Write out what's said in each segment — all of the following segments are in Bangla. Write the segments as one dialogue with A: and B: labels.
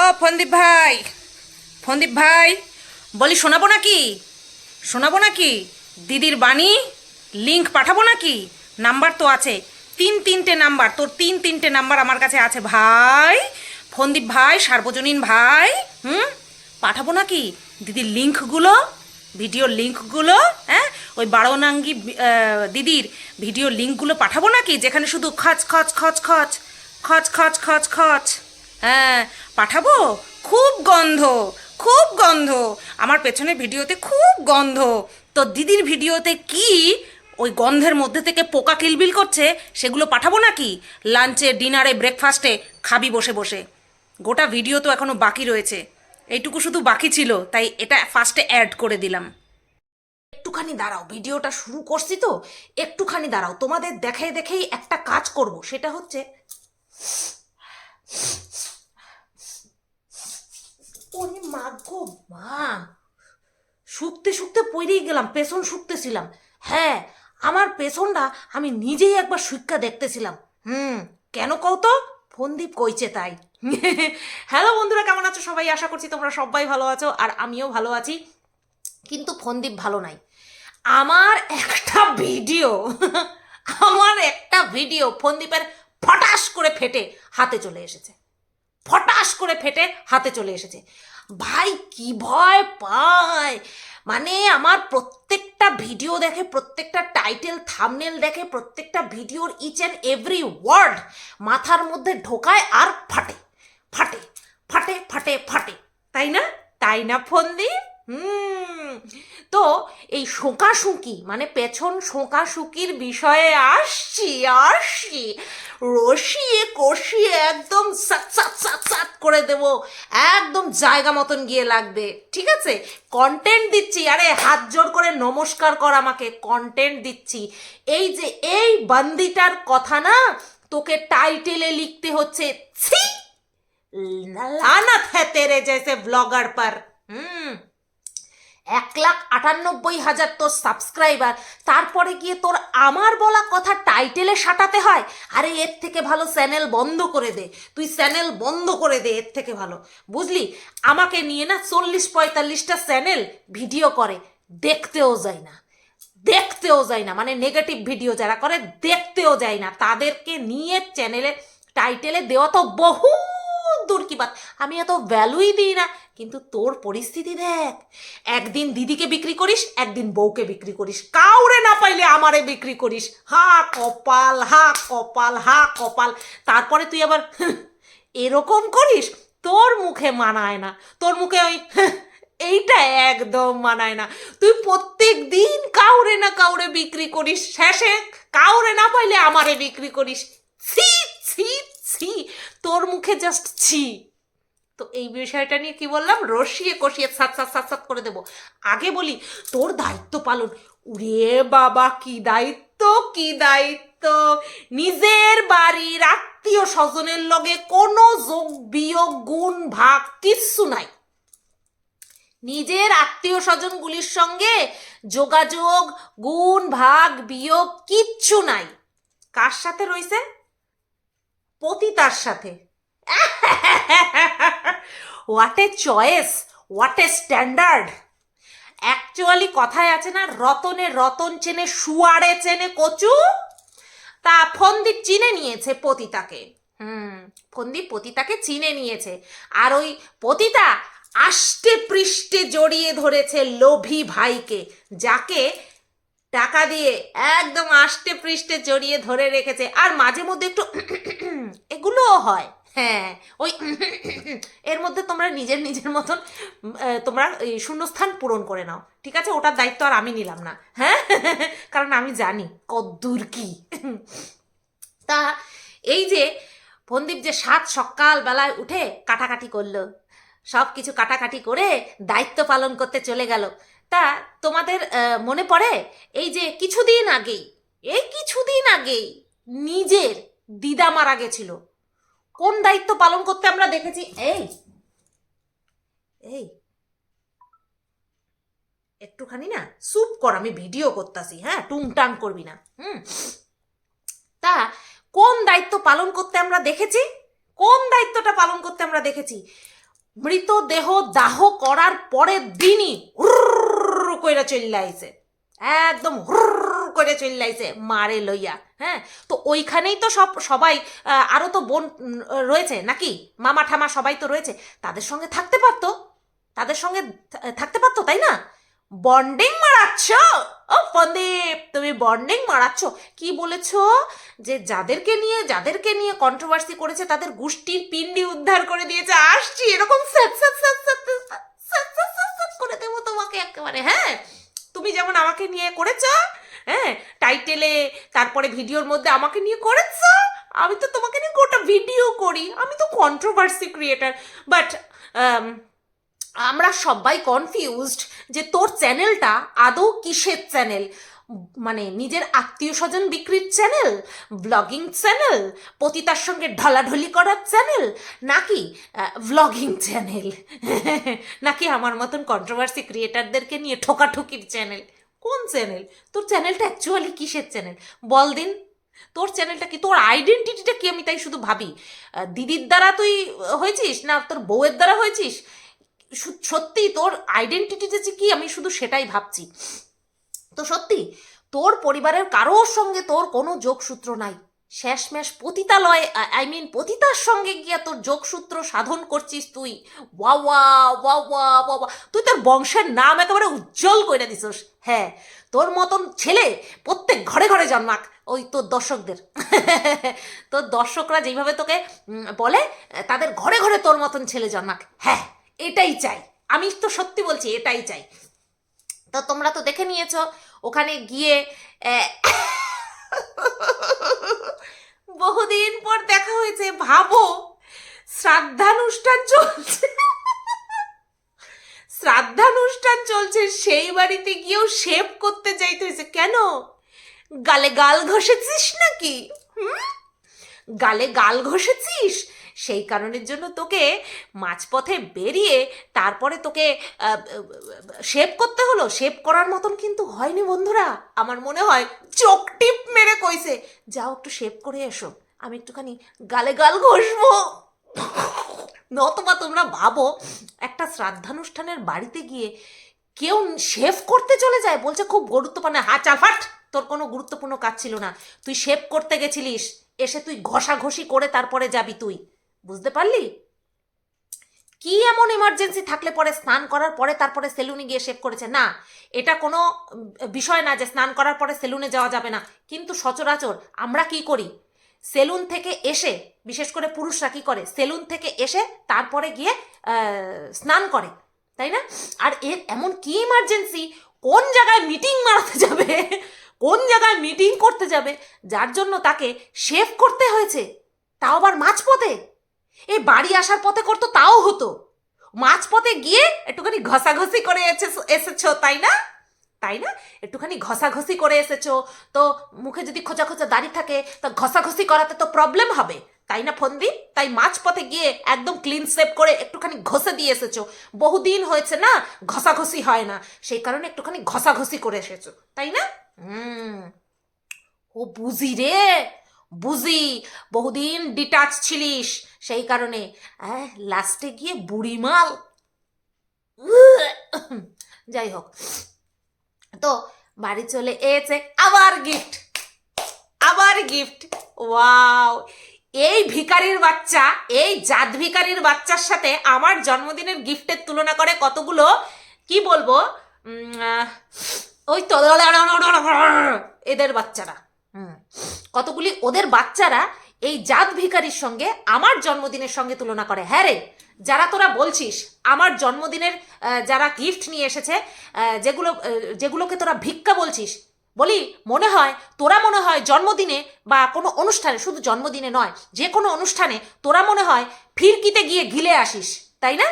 A: ও ফন্দীপ ভাই ফন্দীপ ভাই, বলি শোনাবো নাকি? শোনাবো নাকি? দিদির বাণী? লিংক পাঠাবো নাকি? নাম্বার তো আছে। তিন তিনটে নাম্বার তোর তিন তিনটে নাম্বার আমার কাছে আছে ভাই। ফন্দীপ ভাই, সার্বজনীন ভাই, হুম? পাঠাবো নাকি? দিদির লিঙ্কগুলো ভিডিও লিঙ্কগুলো হ্যাঁ? ওই বারোনাঙ্গি দিদির ভিডিও লিঙ্কগুলো পাঠাবো নাকি? যেখানে শুধু খচ খচ খচ খচ খচ খচ খচ খচ। হ্যাঁ পাঠাবো? খুব গন্ধ খুব গন্ধ। আমার পেছনে ভিডিওতে খুব গন্ধ। তো দিদির ভিডিওতে কি ওই গন্ধের মধ্যে থেকে পোকা কিলবিল করছে, সেগুলো পাঠাবো নাকি? লাঞ্চে, ডিনারে, ব্রেকফাস্টে, খাবি বসে বসে। গোটা ভিডিও তো এখনও বাকি রয়েছে। এইটুকু শুধু বাকি ছিল, তাই এটা ফার্স্টে অ্যাড করে দিলাম। একটুখানি দাঁড়াও, ভিডিওটা শুরু করছি তো? একটুখানি দাঁড়াও, তোমাদের দেখে দেখেই একটা কাজ করব, সেটা হচ্ছে ওরে মা গো মা। শুকতে শুকতে পড়েই গেলাম, পেছন শুকতেছিলাম। হ্যাঁ আমার পেছনটা আমি নিজেই একবার শুক্কা দেখতেছিলাম। হুম, কেন কও তো? ফন্দীপ কইছে তাই। হ্যালো বন্ধুরা, কেমন আছো সবাই? আশা করছি তোমরা সবাই ভালো আছো আর আমিও ভালো আছি। কিন্তু ফন্দীপ ভালো নাই। আমার একটা ভিডিও, আমার একটা ভিডিও ফন্দীপের ফটাস করে ফেটে হাতে চলে এসেছে। ফটাস করে ফেটে হাতে চলে এসেছে। ভাই, কি ভয় পায়। মানে আমার প্রত্যেকটা ভিডিও দেখে, প্রত্যেকটা টাইটেল, থামনেল দেখে, প্রত্যেকটা ভিডিওর ইচ অ্যান্ড এভরি ওয়ার্ড মাথার মধ্যে ঢোকায় আর ফাটে। ফাটে ফাটে ফাটে ফাটে। তাই না? তাই না, ফন্দি? হুম। তো এই শোঁকাশুঁকি মানে পেছন শোঁকাশুঁকির বিষয়ে আসছি আসছি। রসিয়ে কষিয়ে একদম সাত সাত সাত সাত করে দেবো। একদম জায়গা মতন গিয়ে লাগবে ঠিক আছে? কন্টেন্ট দিচ্ছি আরে হাত জোর করে নমস্কার কর আমাকে কন্টেন্ট দিচ্ছি। এই যে এই বান্দিটার কথা না তোকে টাইটেলে লিখতে হচ্ছে ছি! লানা হ্যাঁ জেসে ব্লগার পার। হুম। এক লাখ আটানব্বই হাজার তোর সাবস্ক্রাইবার তারপরে গিয়ে তোর আমার বলা কথা টাইটেলে সাটাতে হয়? আরে, এর থেকে ভালো চ্যানেল বন্ধ করে দে। তুই চ্যানেল বন্ধ করে দে, এর থেকে ভালো। বুঝলি? আমাকে নিয়ে না চল্লিশ পঁয়তাল্লিশটা চ্যানেল ভিডিও করে। দেখতেও যায় না। দেখতেও যায় না। মানে নেগেটিভ ভিডিও যারা করে, দেখতেও যায় না। তাদেরকে নিয়ে চ্যানেলে, টাইটেলে দেওয়া তো বহু দূর কি বাত। আমি এত ভ্যালুই দিই না। কিন্তু তোর পরিস্থিতি দেখ। একদিন দিদিকে বিক্রি করিস, একদিন বউকে বিক্রি করিস। কাউরে না পাইলে আমারে বিক্রি করিস। হা কপাল হা কপাল হা কপাল। তারপরে তুই আবার এরকম করিস, তোর মুখে মানায় না। তোর মুখে ওই এইটা একদম মানায় না। তুই প্রত্যেক দিন কাউরে না কাউরে বিক্রি করিস। শেষে কাউরে না পাইলে আমারে বিক্রি করিস। ছি ছি ছি। তোর মুখে জাস্ট ছি। তো এই বিষয়টা নিয়ে কি বললাম? রসিয়ে কষিয়ে সাত সাত সাত সাত করে দেবো। আগে বলি, তোর দায়িত্ব পালন। উরে বাবা, কি দায়িত্ব কি দায়িত্ব? নিজের বাড়ির আত্মীয় স্বজনের লগে কোনো যোগ, বিয়োগ, গুণ, ভাগ কিচ্ছু নাই। নিজের আত্মীয় স্বজনগুলির সঙ্গে যোগাযোগ, গুণ, ভাগ, বিয়োগ কিচ্ছু নাই। কার সাথে রইছে? পতিতার সাথে। What a choice what a standard actually কথায় আছে না, রতনে রতন চেনে শুয়ারে চেনে কচু। তা ফন্দীপ চিনে নিয়েছে পতিতাকে। হুম, ফন্দীপ পতিতাকে চিনে নিয়েছে। আর ওই পতিতা আষ্টে পৃষ্ঠে জড়িয়ে ধরেছে লোভী ভাইকে, যাকে টাকা দিয়ে একদম আষ্টে পৃষ্ঠে জড়িয়ে ধরে রেখেছে। আর মাঝে মধ্যে একটু এগুলোও হয়। হ্যাঁ ওই এর মধ্যে তোমরা নিজের নিজের মতন তোমরা এই শূন্যস্থান পূরণ করে নাও। ঠিক আছে? ওটার দায়িত্ব আর আমি নিলাম না। হ্যাঁ? কারণ আমি জানি কদ্দূর কি। তা এই যে ফন্দীপ যে সাত সকাল বেলায় উঠে কাটাকাটি করল সব কিছু কাটাকাটি করে দায়িত্ব পালন করতে চলে গেল। তা তোমাদের মনে পড়ে? এই যে কিছুদিন আগেই, এই কিছুদিন আগেই নিজের দিদা মারা গেছিল। কোন দায়িত্ব পালন করতে আমরা দেখেছি? এই এই, একটুখানি না সুপ কর, আমি ভিডিও করতেছি হ্যাঁ? টুংটাং করবি না, হুম? তা কোন দায়িত্ব পালন করতে আমরা দেখেছি? কোন দায়িত্বটা পালন করতে আমরা দেখেছি? মৃতদেহ দাহ করার পরের দিনই হুরর কইরা চল্লাইছে একদম হুরর করে চল্লাইছে মারে লইয়া। হ্যাঁ? তো ওইখানেই তো সব, সবাই আরও তো বোন রয়েছে নাকি? মামা ঠামা সবাই তো রয়েছে। তাদের সঙ্গে থাকতে পারতো। তাদের সঙ্গে থাকতে পারতো, তাই না? বন্ডিং মারাচ্ছ? ও ফন্দীপ তুমি বন্ডিং মারাচ্ছ। কি বলেছ? যে যাদেরকে নিয়ে যাদেরকে নিয়ে কন্ট্রোভার্সি করেছে, তাদের গোষ্ঠীর পিন্ডি উদ্ধার করে দিয়েছে। আসছি, এরকম করে দেবো তোমাকে একেবারে হ্যাঁ? তুমি যেমন আমাকে নিয়ে করেছ হ্যাঁ টাইটেলে তারপরে ভিডিওর মধ্যে আমাকে নিয়ে করেছ? আমি তো তোমাকে নিয়ে গোটা ভিডিও করি। আমি তো কন্ট্রোভার্সি ক্রিয়েটার বাট আমরা সবাই কনফিউজড যে তোর চ্যানেলটা আদৌ কিসের চ্যানেল মানে নিজের আত্মীয় স্বজন বিক্রির চ্যানেল ব্লগিং চ্যানেল পতিতার সঙ্গে ঢলাঢলি করার চ্যানেল নাকি ভ্লগিং চ্যানেল নাকি আমার মতন কন্ট্রোভার্সি ক্রিয়েটারদেরকে নিয়ে ঠোকাঠুকির চ্যানেল কোন চ্যানেল? তোর চ্যানেলটা অ্যাকচুয়ালি কিসের চ্যানেল? বল দিন। তোর চ্যানেলটা কি? তোর আইডেন্টিটিটা কি? আমি তাই শুধু ভাবি। দিদির দ্বারা তুই হয়েছিস না তোর বউয়ের দ্বারা হয়েছিস? সত্যি তোর আইডেন্টিটিটা যে কি? আমি শুধু সেটাই ভাবছি। তো সত্যি, তোর পরিবারের কারোর সঙ্গে তোর কোনো যোগসূত্র নাই। শেষমেশ পতিতালয় আই মিন পতিতার সঙ্গে গিয়া তোর যোগসূত্র সাধন করছিস তুই। ওয়া ওয়া ওয়া ওয়া। তুই তোর বংশের নাম একেবারে উজ্জ্বল করে দিছিস। হ্যাঁ তোর মতন ছেলে প্রত্যেক ঘরে ঘরে জন্মাক ওই তোর দর্শকদের। তোর দর্শকরা যেইভাবে তোকে বলে, তাদের ঘরে ঘরে তোর মতন ছেলে জন্মাক। হ্যাঁ এটাই চাই। আমি তো সত্যি বলছি, এটাই চাই। তো তোমরা তো দেখে নিয়েছ, ওখানে গিয়ে বহুদিন পর দেখা হয়েছে, ভাবো। শ্রাদ্ধানুষ্ঠান চলছে। শ্রাদ্ধানুষ্ঠান চলছে, সেই বাড়িতে গিয়েও শেভ করতে যাইতে হয়েছে। কেন? গালে গাল ঘষেছিস নাকি? হুম? গালে গাল ঘষেছিস? সেই কারণের জন্য তোকে মাঝপথে বেরিয়ে তারপরে তোকে শেভ করতে হলো। শেভ করার মতন কিন্তু হয়নি বন্ধুরা। আমার মনে হয় চোখ টিপ মেরে কইছে, যাও একটু শেভ করে এসো। আমি একটুখানি গালে গাল ঘষবো। নতবা তোমরা ভাবো, একটা শ্রাদ্ধানুষ্ঠানের বাড়িতে গিয়ে কেউ শেভ করতে চলে যায়, বলছে খুব গুরুত্বপূর্ণ, হা চাল ফাট! তোর কোনো গুরুত্বপূর্ণ কাজ ছিল না। তুই শেভ করতে গেছিলিস। এসে তুই ঘষাঘষি করে তারপরে যাবি তুই। বুঝতে পারলি? কি এমন ইমার্জেন্সি থাকলে পরে স্নান করার পরে তারপরে সেলুনে গিয়ে শেভ করেছে? না, এটা কোনো বিষয় না যে স্নান করার পরে সেলুনে যাওয়া যাবে না। কিন্তু সচরাচর আমরা কি করি? সেলুন থেকে এসে, বিশেষ করে পুরুষরা কি করে? সেলুন থেকে এসে তারপরে গিয়ে স্নান করে, তাই না? আর এর এমন কি ইমার্জেন্সি কোন জায়গায় মিটিং মারাতে যাবে? কোন জায়গায় মিটিং করতে যাবে? যার জন্য তাকে শেভ করতে হয়েছে, তাও আবার মাঝপথে। এই বাড়ি আসার পথে করতো তাও হতো। মাঝপথে গিয়ে একটুখানি ঘষাঘষি করে এসে- এসেছ, তাই না? তাই না? একটুখানি ঘষাঘষি করে এসেছ। তো মুখে যদি খোঁচা খোঁচা দাড়ি থাকে, তো ঘষাঘষি করাতে তো প্রবলেম হবে। তাই না ফন্দীপ তাই মাঝপথে গিয়ে একদম ক্লিন সেভ করে একটুখানি ঘষে দিয়ে এসেছ। বহুদিন হয়েছে না, ঘষাঘষি হয় না। সেই কারণে একটুখানি ঘষাঘষি করে এসেছ। তাই না? হুম। ও বুঝি রে! বুঝি, বহুদিন ডিটাচ ছিলিস। সেই কারণে লাস্টে গিয়ে বুড়িমাল যাই হোক। তো, বাড়ি চলে এসে আবার গিফট আবার গিফট ওয়াও! এই ভিখারির বাচ্চা, এই জাত ভিকারির বাচ্চার সাথে আমার জন্মদিনের গিফটের তুলনা করে কতগুলো? কি বলব? ওই তো, এদের বাচ্চারা। কতগুলি ওদের বাচ্চারা এই জাত ভিকারির সঙ্গে আমার জন্মদিনের সঙ্গে তুলনা করে। হ্যাঁ রে, যারা তোরা বলছিস, আমার জন্মদিনের যারা গিফট নিয়ে এসেছে যেগুলো যেগুলোকে তোরা ভিক্ষা বলছিস, বলি, মনে হয়, তোরা মনে হয় জন্মদিনে বা কোনো অনুষ্ঠানে, শুধু জন্মদিনে নয়, যে কোনো অনুষ্ঠানে তোরা মনে হয় ফিরকিতে গিয়ে গিলে আসিস, তাই না?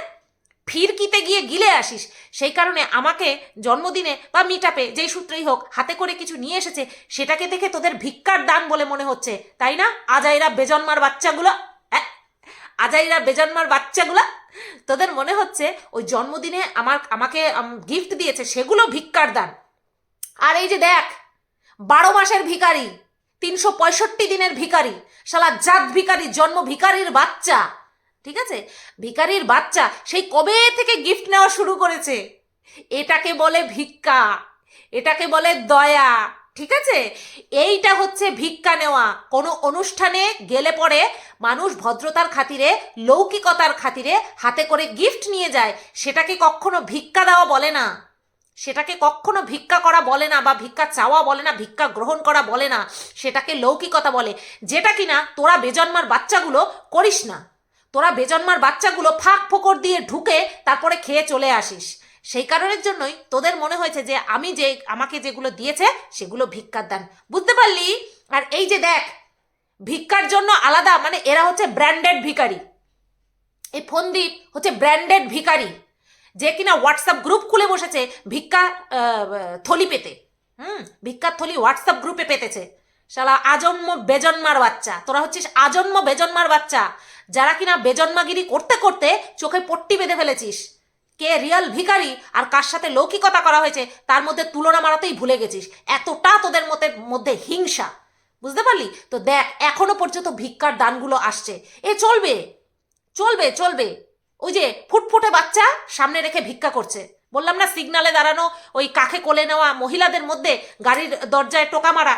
A: ফিরকিতে গিয়ে গিলে আসিস। সেই কারণে আমাকে জন্মদিনে বা মিটাপে যেই সূত্রেই হোক, হাতে করে কিছু নিয়ে এসেছে, সেটাকে দেখে তোদের ভিক্ষার দান বলে মনে হচ্ছে, তাই না? আজাইরা বেজন্মার বাচ্চাগুলো আজাইরা বেজন্মার বাচ্চাগুলো, তোদের মনে হচ্ছে ওই জন্মদিনে আমার, আমাকে গিফট দিয়েছে, সেগুলো ভিক্ষার দান। আর এই যে দেখ, বারো মাসের ভিখারি, তিনশো পঁয়ষট্টি দিনের ভিখারি, শালা জাত ভিখারি, জন্ম ভিকারির বাচ্চা। ঠিক আছে? ভিকারির বাচ্চা সেই কবে থেকে গিফট নেওয়া শুরু করেছে? এটাকে বলে ভিক্ষা, এটাকে বলে দয়া, ঠিক আছে? এইটা হচ্ছে ভিক্ষা নেওয়া। কোনো অনুষ্ঠানে গেলে পরে মানুষ ভদ্রতার খাতিরে, লৌকিকতার খাতিরে হাতে করে গিফট নিয়ে যায়। সেটাকে কখনো ভিক্ষা দেওয়া বলে না। সেটাকে কখনো ভিক্ষা করা বলে না বা ভিক্ষা চাওয়া বলে না, ভিক্ষা গ্রহণ করা বলে না। সেটাকে লৌকিকতা বলে। যেটা কিনা তোরা বেজন্মার বাচ্চাগুলো করিস না। তোরা বেজন্মার বাচ্চাগুলো ফাঁক ফোকর দিয়ে ঢুকে তারপরে খেয়ে চলে আসিস। সেই কারণের জন্যই তোদের মনে হয়েছে যে আমি যে আমাকে যেগুলো দিয়েছে সেগুলো ভিক্ষার দান। বুঝতে পারলি? আর এই যে দেখ, ভিক্ষার জন্য আলাদা মানে এরা হচ্ছে ব্র্যান্ডেড ভিকারি এই ফন্দীপ হচ্ছে ব্র্যান্ডেড ভিকারি যে কিনা হোয়াটসঅ্যাপ গ্রুপ খুলে বসেছে ভিক্ষা থলি পেতে। হুম, ভিক্ষার থলি হোয়াটসঅ্যাপ গ্রুপে পেতেছে। শালা আজন্ম বেজন্মার বাচ্চা। তোরা হচ্ছিস আজন্ম বেজন্মার বাচ্চা। যারা কিনা বেজন্মাগিরি করতে করতে চোখে পট্টি বেঁধে ফেলেছিস। কে রিয়াল ভিকারি আর কার সাথে লৌকিকতা করা হয়েছে, তার মধ্যে তুলনা মারাতেই ভুলে গেছিস। এতটা তোদের মধ্যে মধ্যে হিংসা। বুঝতে পারলি? তো দেখ, এখনও পর্যন্ত ভিক্ষার দানগুলো আসছে। এ চলবে। চলবে চলবে। ওই যে ফুটফুটে বাচ্চা সামনে রেখে ভিক্ষা করছে। বললাম না সিগনালে দাঁড়ানো, ওই কাকে কোলে নেওয়া, মহিলাদের মধ্যে গাড়ির দরজায় টোকা মারা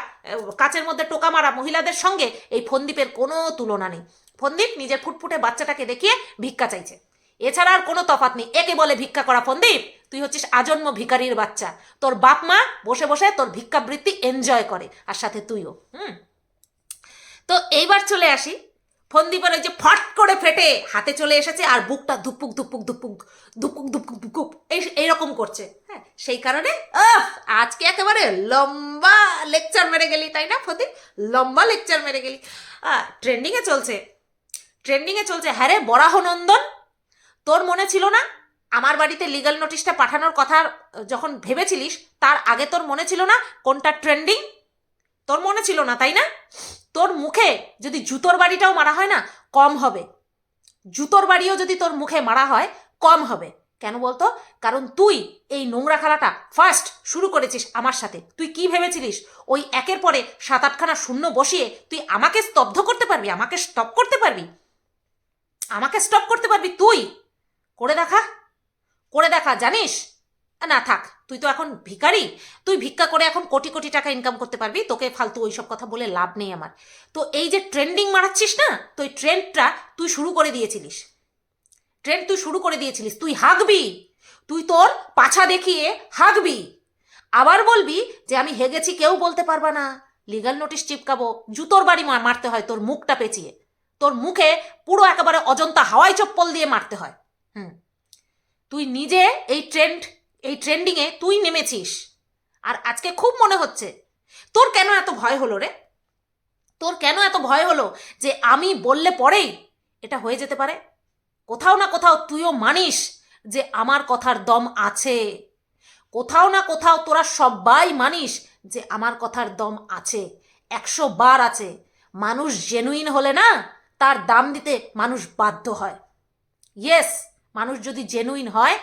A: কাচের মধ্যে টোকা মারা মহিলাদের সঙ্গে এই ফন্দীপের কোনো তুলনা নেই। ফন্দীপ নিজের ফুটফুটে বাচ্চাটাকে দেখিয়ে ভিক্ষা চাইছে। এছাড়া আর কোনো তফাৎ নেই। একে বলে ভিক্ষা করা, ফন্দীপ, তুই হচ্ছিস আজন্ম ভিকারির বাচ্চা। তোর বাপ মা বসে বসে তোর ভিক্ষাবৃত্তি এনজয় করে, আর সাথে তুইও। হুম। তো এইবার চলে আসি ফন্দীপের ওই যে ফট করে ফেটে হাতে চলে এসেছে আর বুকটা ধুপুক ধুপুক ধুপুক ধুপুক ধুপুক ধুপুক, এই এইরকম করছে। হ্যাঁ সেই কারণে আজকে একেবারে লম্বা লেকচার মেরে গেলি, তাই না ফন্দীপ লম্বা লেকচার মেরে গেলি। ট্রেন্ডিংয়ে চলছে। ট্রেন্ডিংয়ে চলছে। হ্যাঁ রে বরাহ নন্দন তোর মনে ছিল না? আমার বাড়িতে লিগ্যাল নোটিশটা পাঠানোর কথা যখন ভেবেছিলিস, তার আগে তোর মনে ছিল না কোনটা ট্রেন্ডিং তোর মনে ছিল না, তাই না? তোর মুখে যদি জুতোর বাড়িটাও মারা হয় না, কম হবে। জুতোর বাড়িও যদি তোর মুখে মারা হয়, কম হবে। কেন বলতো? কারণ তুই এই নোংরা খেলাটা ফার্স্ট শুরু করেছিস আমার সাথে। তুই কি ভেবেছিলিস? ওই একের পরে সাত আটখানা শূন্য বসিয়ে তুই আমাকে স্তব্ধ করতে পারবি, আমাকে স্টপ করতে পারবি? আমাকে স্টপ করতে পারবি তুই? করে দেখা। করে দেখা, জানিস? না, থাক, তুই তো এখন ভিখারি। তুই ভিক্ষা করে এখন কোটি কোটি টাকা ইনকাম করতে পারবি, তোকে ফালতু ওইসব কথা বলে লাভ নেই আমার। তো এই যে ট্রেন্ডিং মারাচ্ছিস না, তো এই ট্রেন্ডটা তুই শুরু করে দিয়েছিলিস। ট্রেন্ড তুই শুরু করে দিয়েছিলিস, তুই হাঁকবি, তুই তোর পাছা দেখিয়ে হাঁকবি। আবার বলবি যে আমি হেগেছি, কেউ বলতে পারবা না। লিগাল নোটিশ চিপকাবো, জুতোর বাড়ি মারতে হয় তোর মুখটা পেঁচিয়ে। তোর মুখে পুরো একেবারে অজন্তা হাওয়াই চপ্পল দিয়ে মারতে হয়। হুম। তুই নিজে এই ট্রেন্ড এই ট্রেন্ডিংয়ে তুই নেমেছিস। আর আজকে খুব মনে হচ্ছে, তোর কেন এত ভয় হলো রে? তোর কেন এত ভয় হলো যে আমি বললে পরেই এটা হয়ে যেতে পারে? কোথাও না কোথাও তুইও মানিস যে আমার কথার দম আছে। কোথাও না কোথাও তোরা সবাই মানিস যে আমার কথার দম আছে, একশো বার আছে। মানুষ জেনুইন হলে না, তার দাম দিতে মানুষ বাধ্য হয়। ইয়েস মানুষ যদি জেনুইন হয়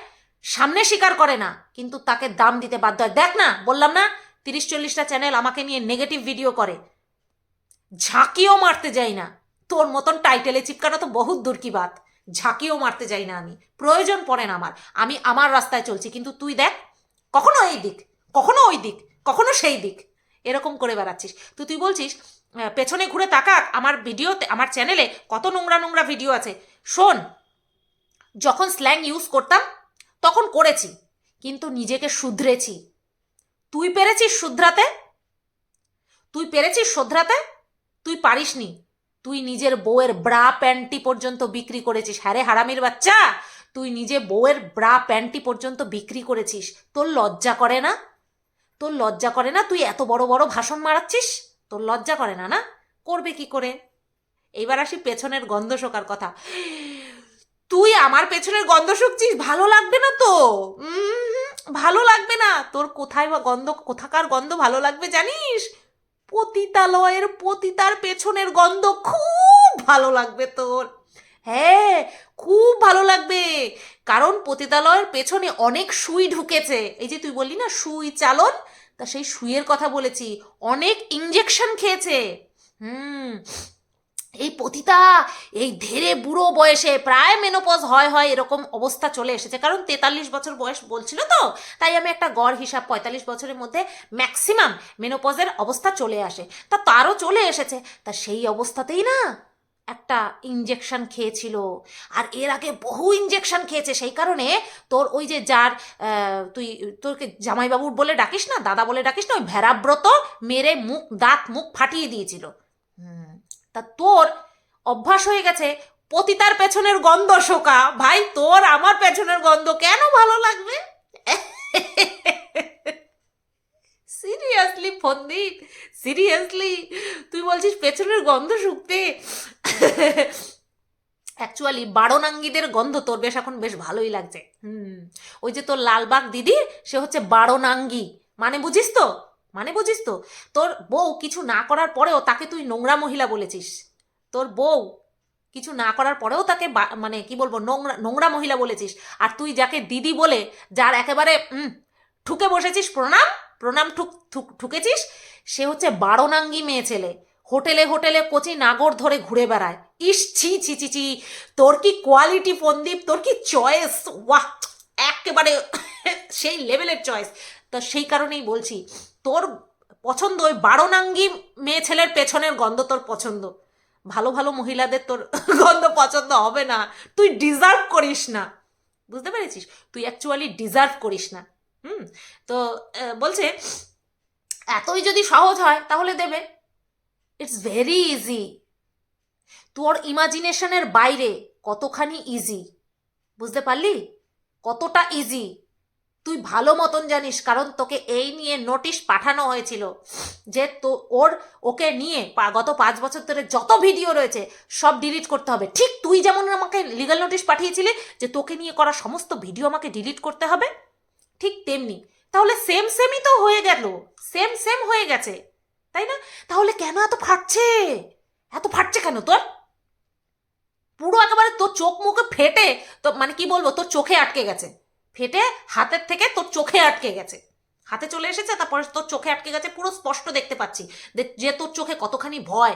A: সামনে স্বীকার করে না, কিন্তু তাকে দাম দিতে বাধ্য হয়। দেখ না, বললাম না, তিরিশ চল্লিশটা চ্যানেল আমাকে নিয়ে নেগেটিভ ভিডিও করে। ঝাঁকিও মারতে যাই না। তোর মতন টাইটেলে চিপকানো তো বহুত দূর কি বাত। ঝাঁকিও মারতে যাই না আমি। প্রয়োজন পড়ে না আমার। আমি আমার রাস্তায় চলছি, কিন্তু তুই দেখ, কখনো এই দিক, কখনো ওই দিক, কখনো সেই দিক। এরকম করে বেড়াচ্ছিস। তো তুই বলছিস পেছনে ঘুরে তাকাক, আমার ভিডিওতে, আমার চ্যানেলে কত নোংরা নোংরা ভিডিও আছে। শোন, যখন স্ল্যাং ইউজ করতাম তখন করেছি, কিন্তু নিজেকে শুধরেছি। তুই পেরেছিস শুধরাতে? তুই পেরেছিস শোধরাতে? তুই পারিসনি। তুই নিজের বউয়ের ব্রা প্যান্টি পর্যন্ত বিক্রি করেছিস। হ্যারে হারামির বাচ্চা, তুই নিজে বউয়ের ব্রা প্যান্টি পর্যন্ত বিক্রি করেছিস। তোর লজ্জা করে না? তোর লজ্জা করে না তুই এত বড় বড় ভাষণ মারাচ্ছিস? তোর লজ্জা করে না না? করবে কি করে? এইবার আসি পেছনের গন্ধ শোকার কথা। তুই আমার পেছনের গন্ধ শুকছিস? ভালো লাগবে না তো। ভালো লাগবে না। তোর কোথায় বা গন্ধ, কোথাকার গন্ধ ভালো লাগবে জানিস? পতিতালয়ের পতিতার পেছনের গন্ধ খুব ভালো লাগবে তোর। হ্যাঁ খুব ভালো লাগবে। কারণ পতিতালয়ের পেছনে অনেক সুই ঢুকেছে। এই যে তুই বললি না, সুই চালন? তা সেই সুইয়ের কথা বলেছি। অনেক ইঞ্জেকশন খেয়েছে। হুম এই পতিতা এই ধেরে বুড়ো বয়সে প্রায় মেনোপজ হয় হয় এরকম অবস্থা চলে এসেছে। কারণ তেতাল্লিশ বছর বয়স বলছিল তো তাই আমি একটা গড় হিসাব পঁয়তাল্লিশ বছরের মধ্যে ম্যাক্সিমাম মেনোপজের অবস্থা চলে আসে। তা তারও চলে এসেছে তা সেই অবস্থাতেই না একটা ইঞ্জেকশন খেয়েছিল। আর এর আগে বহু ইঞ্জেকশন খেয়েছে সেই কারণে তোর ওই যে যার তুই তোরকে জামাইবাবুর বলে ডাকিস না দাদা বলে ডাকিস না ওই ভেড়াব্রত মেরে মুখ দাঁত মুখ ফাটিয়ে দিয়েছিল। হুম, তা তোর অভ্যাস হয়ে গেছে। পতিতার পেছনের গন্ধ শোকা। ভাই, তোর আমার পেছনের গন্ধ কেন ভালো লাগবে? সিরিয়াসলি ফন্দীপ সিরিয়াসলি তুই বলছিস পেছনের গন্ধ শুকতে? অ্যাকচুয়ালি বারোনাঙ্গিদের গন্ধ তোর বেশ এখন বেশ ভালোই লাগছে। হুম, ওই যে তোর লালবাগ দিদি, সে হচ্ছে বারোনাঙ্গি। মানে বুঝিস তো? মানে বুঝিস তো? তোর বউ কিছু না করার পরেও তাকে তুই নোংরা মহিলা বলেছিস। তোর বউ কিছু না করার পরেও তাকে মানে কি বলব, নোংরা নোংরা মহিলা বলেছিস। আর তুই যাকে দিদি বলে, যার একেবারে ঠুকে বসেছিস, প্রণাম প্রণাম ঠুক, ঠুক- ঠুকেছিস, সে হচ্ছে বারোনাঙ্গি মেয়ে ছেলে। হোটেলে হোটেলে কচি নাগর ধরে ঘুরে বেড়ায়। ইস, ছি ছি ছি ছি, তোর কি কোয়ালিটি ফন্দীপ তোর কি চয়েস ওয়াহ, একেবারে সেই লেভেলের চয়েস তো সেই কারণেই বলছি, তোর পছন্দ ওই বারোনাঙ্গি মেয়ে ছেলের পেছনের গন্ধ তোর পছন্দ। ভালো ভালো মহিলাদের তোর গন্ধ পছন্দ হবে না। তুই ডিজার্ভ করিস না। বুঝতে পেরেছিস? তুই অ্যাকচুয়ালি ডিজার্ভ করিস না। হুম? তো বলছে, এতই যদি সহজ হয় তাহলে দেবে। ইটস ভেরি ইজি তোর ইমাজিনেশনের বাইরে কতখানি ইজি বুঝতে পারলি? কতটা ইজি তুই ভালো মতন জানিস, কারণ তোকে এই নিয়ে নোটিশ পাঠানো হয়েছিল যে তো ওর, ওকে নিয়ে গত পাঁচ বছর ধরে যত ভিডিও রয়েছে সব ডিলিট করতে হবে। ঠিক তুই যেমন আমাকে লিগাল নোটিশ পাঠিয়েছিলি যে তোকে নিয়ে করা সমস্ত ভিডিও আমাকে ডিলিট করতে হবে, ঠিক তেমনি। তাহলে সেম সেমই তো হয়ে গেল সেম সেম হয়ে গেছে, তাই না? তাহলে কেন এত ফাটছে? এত ফাটছে কেন তোর? পুরো একেবারে তোর চোখ মুখে ফেটে, তো মানে কি বলব, তোর চোখে আটকে গেছে। ফেটে হাতের থেকে তোর চোখে আটকে গেছে। হাতে চলে এসেছে, তারপরে তোর চোখে আটকে গেছে, পুরো স্পষ্ট দেখতে পাচ্ছি। যে তোর চোখে কতখানি ভয়,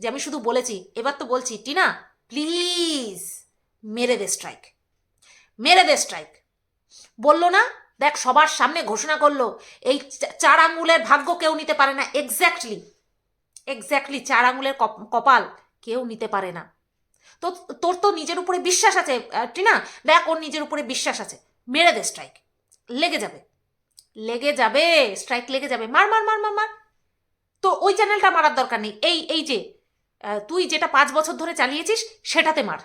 A: যে আমি শুধু বলেছি, এবার তো বলছি, টিনা প্লিজ মেরে দে স্ট্রাইক মেরে দে স্ট্রাইক বলল না, দেখ, সবার সামনে ঘোষণা করল, এই চার আঙুলের ভাগ্য কেউ নিতে পারে না। এক্স্যাক্টলি এক্স্যাক্টলি চার আঙুলের কপ- কপাল কেউ নিতে পারে না। তো তোর তো নিজের উপরে বিশ্বাস আছে টিনা, দেখ, ওর নিজের উপরে বিশ্বাস আছে। মেরে দে স্ট্রাইক লেগে যাবে। লেগে যাবে স্ট্রাইক লেগে যাবে। মার মার মার মার মার। তো ওই চ্যানেলটা মারার দরকার নেই। এই এই যে তুই যেটা পাঁচ বছর ধরে চালিয়েছিস, সেটাতে মার।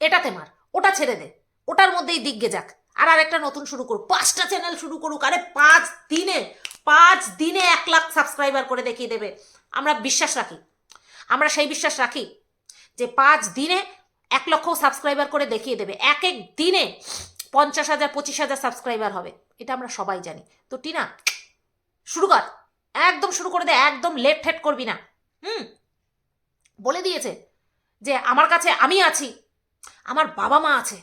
A: এটাতে মার। ওটা ছেড়ে দে। ওটার মধ্যেই দিগ্গে যাক। আর আরেকটা নতুন শুরু করুক। পাঁচটা চ্যানেল শুরু করুক। আরে পাঁচ দিনে পাঁচ দিনে এক লাখ সাবস্ক্রাইবার করে দেখিয়ে দেবে। আমরা বিশ্বাস রাখি। আমরা সেই বিশ্বাস রাখি যে পাঁচ দিনে এক লক্ষ সাবস্ক্রাইবার করে দেখিয়ে দেবে। এক এক দিনে পঞ্চাশ হাজার, পঁচিশ হাজার সাবস্ক্রাইবার হবে। এটা আমরা সবাই জানি। তো টিনা, শুরু কর। একদম শুরু করে দে, একদম লেট ফেট করবি না। হুম? বলে দিয়েছে যে, আমার কাছে আমি আছি। আমার বাবা মা আছে।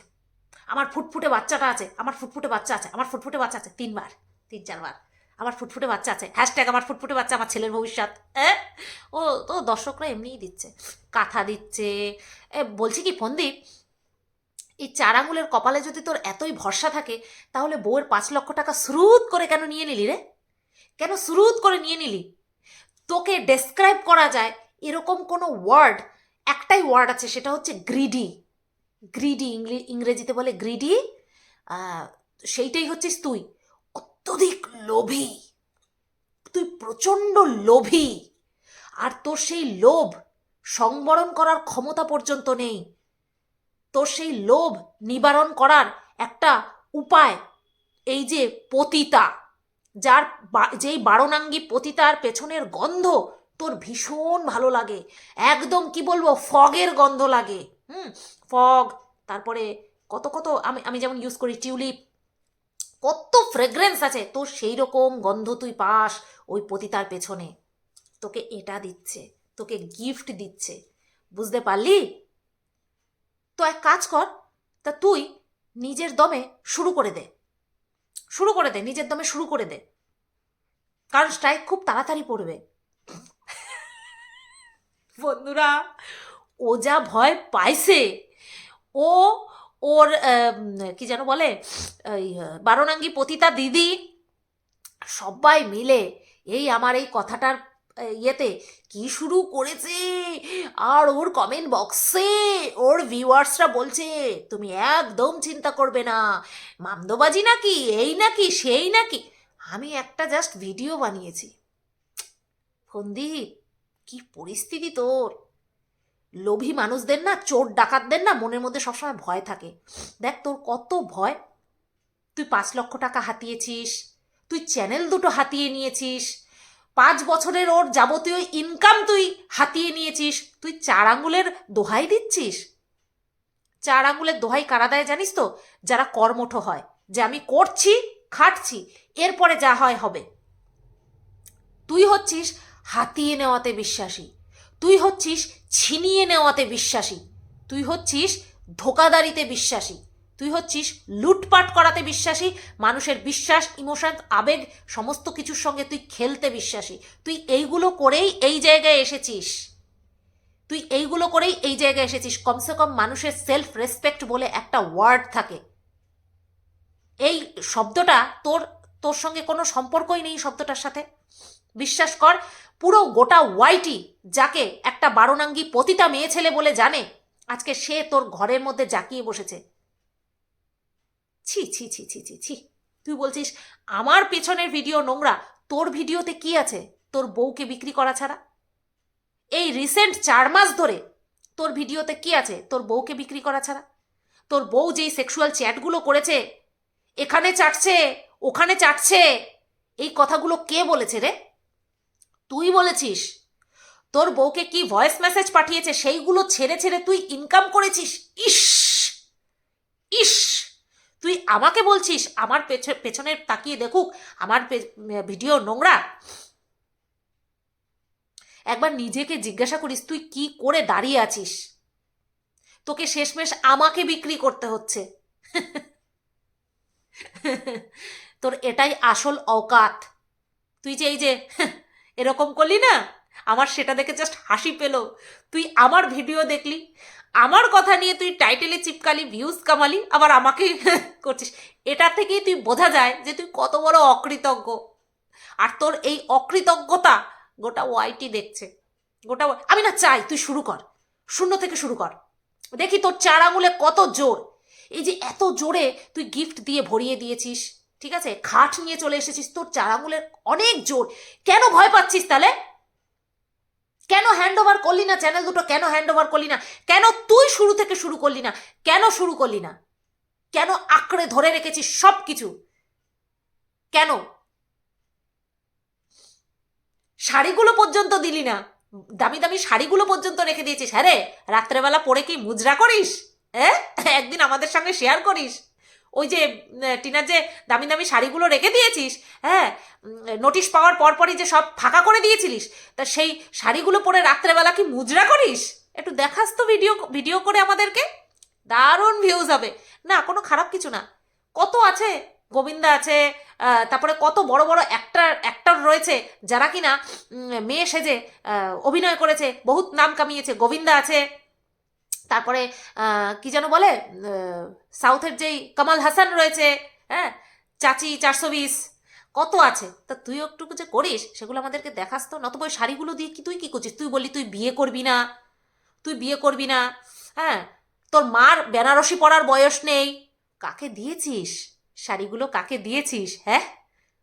A: আমার ফুটফুটে বাচ্চাটা আছে। আমার ফুটফুটে বাচ্চা আছে। আমার ফুটফুটে বাচ্চা আছে। তিনবার, তিন, চারবার। আমার ফুটফুটে বাচ্চা আছে। হ্যাশট্যাগ আমার ফুটফুটে বাচ্চা, আমার ছেলের ভবিষ্যৎ। ও, তো দর্শকরা এমনিই দিচ্ছে। কাঁথা দিচ্ছে। এ, বলছি কি, ফন্দীপ এই চার আঙুলের কপালে যদি তোর এতই ভরসা থাকে, তাহলে বউয়ের পাঁচ লক্ষ টাকা স্রুত করে কেন নিয়ে নিলি রে? কেন স্রুত করে নিয়ে নিলি? তোকে ডেসক্রাইব করা যায় এরকম কোনো ওয়ার্ড একটাই ওয়ার্ড আছে, সেটা হচ্ছে গ্রিডি গ্রিডি ইংরেজিতে বলে গ্রিডি সেইটাই হচ্ছিস তুই। অত্যধিক লোভী। তুই প্রচণ্ড লোভী। আর তোর সেই লোভ সংবরণ করার ক্ষমতা পর্যন্ত নেই। তোর সেই লোভ নিবারণ করার একটা উপায় এই যে পতিতা, যার যেই বারোনাঙ্গি পতিতার পেছনের গন্ধ তোর ভীষণ ভালো লাগে। একদম কি বলব, ফগের গন্ধ লাগে। হুম, ফগ, তারপরে কত কত, আমি আমি যেমন ইউজ করি টিউলিপ, কত ফ্রেগ্রেন্স আছে তোর সেই রকম গন্ধ তুই পাস ওই পতিতার পেছনে। তোকে এটা দিচ্ছে, তোকে গিফট দিচ্ছে। বুঝতে পারলি? তো এক কাজ কর, তা তুই নিজের দমে শুরু করে দে। শুরু করে দে, নিজের দমে শুরু করে দে। কারণ স্ট্রাইক খুব তাড়াতাড়ি পড়বে। বন্ধুরা, ও যা ভয় পাইছে, ও ওর কি যেন বলে, এই বারোনাঙ্গি পতিতা দিদি, সবাই মিলে এই আমার এই কথাটার ইয়েতে কি শুরু করেছে? আর ওর কমেন্ট বক্সে ওর ভিউয়ার্সরা বলছে, তুমি একদম চিন্তা করবে না। মামদোবাজি নাকি? এই নাকি? সেই নাকি? আমি একটা জাস্ট ভিডিও বানিয়েছি। ফন্দীপ, কি পরিস্থিতি তোর? লোভী মানুষদের না, চোর ডাকাতদের না মনের মধ্যে সবসময় ভয় থাকে। দেখ তোর কত ভয়। তুই পাঁচ লক্ষ টাকা হাতিয়েছিস, তুই চ্যানেল দুটো হাতিয়ে নিয়েছিস পাঁচ বছরের ওর যাবতীয় ইনকাম তুই হাতিয়ে নিয়েছিস। তুই চার আঙুলের দোহাই দিচ্ছিস। চার আঙুলের দোহাই কারা দেয় জানিস তো? যারা কর্মঠ হয়। যে আমি করছি, খাটছি, এরপরে যা হয় হবে। তুই হচ্ছিস হাতিয়ে নেওয়াতে বিশ্বাসী। তুই হচ্ছিস ছিনিয়ে নেওয়াতে বিশ্বাসী। তুই হচ্ছিস ধোকাদারিতে বিশ্বাসী। তুই হচ্ছিস লুটপাট করাতে বিশ্বাসী, মানুষের বিশ্বাস ইমোশন আবেগ, সমস্ত কিছুর সঙ্গে তুই খেলতে বিশ্বাসী। তুই এইগুলো করেই এই জায়গায় এসেছিস। তুই এইগুলো করেই এই জায়গায় এসেছিস। কমসে কম মানুষের সেলফ রেসপেক্ট বলে একটা ওয়ার্ড থাকে। এই শব্দটা তোর তোর সঙ্গে কোনো সম্পর্কই নেই শব্দটার সাথে। বিশ্বাস কর, পুরো গোটা ওয়াইটি যাকে একটা বারোনাঙ্গি পতিতা মেয়ে ছেলে বলে জানে, আজকে সে তোর ঘরের মধ্যে জাকিয়ে বসেছে। ছি ছি ছি ছি ছি ছি। তুই বলছিস, আমার পেছনের ভিডিও নোংরা, তোর ভিডিওতে কি আছে? তোর বউকে বিক্রি করা ছাড়া? এই রিসেন্ট চার মাস ধরে তোর ভিডিওতে কি আছে? তোর বউকে বিক্রি করা ছাড়া? তোর বউ যেই সেক্সুয়াল চ্যাটগুলো করেছে, এখানে চাটছে, ওখানে চাটছে, এই কথাগুলো কে বলেছে রে? তুই বলেছিস, তোর বউকে কি ভয়েস মেসেজ পাঠিয়েছে? সেইগুলো ছেড়ে ছেড়ে তুই ইনকাম করেছিস? ইস ইস। তুই আমাকে বলছিস, আমার পেছ- পেছনে তাকিয়ে দেখুক, আমার ভিডিও নোংরা? একবার নিজেকে জিজ্ঞাসা করিস, তুই কি করে দাঁড়িয়ে আছিস? তোকে শেষমেশ আমাকে বিক্রি করতে হচ্ছে। তোর এটাই আসল অকাত। তুই যে এই যে, এরকম করলি না? আমার সেটা দেখে জাস্ট হাসি পেল। তুই আমার ভিডিও দেখলি? আমার কথা নিয়ে তুই টাইটেলে চিপকালি ভিউজ কামালি, আবার আমাকেই করছিস। এটা থেকেই তুই বোঝা যায় যে তুই কত বড় অকৃতজ্ঞ। আর তোর এই অকৃতজ্ঞতা গোটা ওয়াইটি দেখছে। গোটা আমি না চাই, তুই শুরু কর। শূন্য থেকে শুরু কর। দেখি তোর চার আঙুলে কত জোর। এই যে এত জোরে তুই গিফট দিয়ে ভরিয়ে দিয়েছিস, ঠিক আছে? খাট নিয়ে চলে এসেছিস, তোর চার আঙুলের অনেক জোর। কেন ভয় পাচ্ছিস তাহলে? কেন হ্যান্ড ওভার করলি না? চ্যানেল দুটো কেন হ্যান্ড ওভার করলি না? কেন তুই শুরু থেকে শুরু করলি না? কেন শুরু করলি না? কেন আঁকড়ে ধরে রেখেছিস সব কিছু কেন? শাড়িগুলো পর্যন্ত দিলি না। দামি দামি শাড়িগুলো পর্যন্ত রেখে দিয়েছিস। হ্যাঁ রে, রাত্রেবেলা পরে কি মুজরা করিস? হ্যাঁ? একদিন আমাদের সঙ্গে শেয়ার করিস। ওই যে টিনার যে দামি দামি শাড়িগুলো রেখে দিয়েছিস? হ্যাঁ নোটিশ পাওয়ার পরপরই যে সব ফাঁকা করে দিয়েছিলিস, তা সেই শাড়িগুলো পরে রাত্রেবেলা কি মুজরা করিস? একটু দেখাস তো ভিডিও ভিডিও করে আমাদেরকে। দারুণ ভিউজ হবে। না, কোনো খারাপ কিছু না। কত আছে? গোবিন্দা আছে তারপরে কত বড় বড় অ্যাক্টার অ্যাক্টর রয়েছে, যারা কিনা মেয়ে সেজে অভিনয় করেছে, বহুত নাম কামিয়েছে। গোবিন্দা আছে। তারপরে কি যেন বলে সাউথের যেই কামাল হাসান রয়েছে হ্যাঁ চাচি চারশো বিশ, কত আছে? তা তুই একটু যে করিস, সেগুলো আমাদেরকে দেখাস তো নতবা ওই শাড়িগুলো দিয়ে কি, তুই কি করছিস? তুই বললি তুই বিয়ে করবি না, তুই বিয়ে করবি না হ্যাঁ তোর মার বেনারসি পড়ার বয়স নেই, কাকে দিয়েছিস? শাড়িগুলো কাকে দিয়েছিস হ্যাঁ?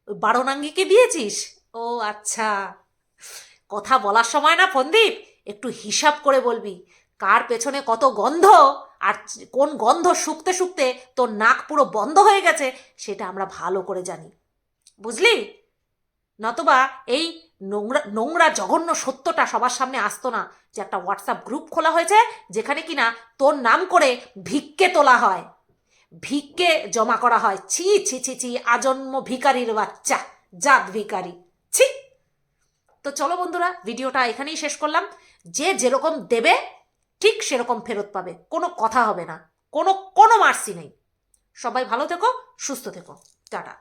A: ওই বারোনাঙ্গিকে দিয়েছিস? ও আচ্ছা কথা বলার সময় না, ফন্দীপ, একটু হিসাব করে বলবি। কার পেছনে কত গন্ধ? আর কোন গন্ধ শুকতে শুকতে তোর নাক পুরো বন্ধ হয়ে গেছে, সেটা আমরা ভালো করে জানি। বুঝলি? নতবা এই নোংরা নোংরা জঘন্য সত্যটা সবার সামনে আসতো না যে একটা হোয়াটসঅ্যাপ গ্রুপ খোলা হয়েছে, যেখানে কিনা তোর নাম করে ভিক্ষে তোলা হয়। ভিক্ষে জমা করা হয়। ছি ছি ছি ছি, আজন্ম ভিকারির বাচ্চা, জাত ভিকারি। ছি! তো চলো বন্ধুরা, ভিডিওটা এখানেই শেষ করলাম। যে যেরকম দেবে ঠিক সেরকম ফেরত পাবে। কোনো কথা হবে না। কোনো কোনো মার্সি নেই। সবাই ভালো থেকো, সুস্থ থেকো। টাটা।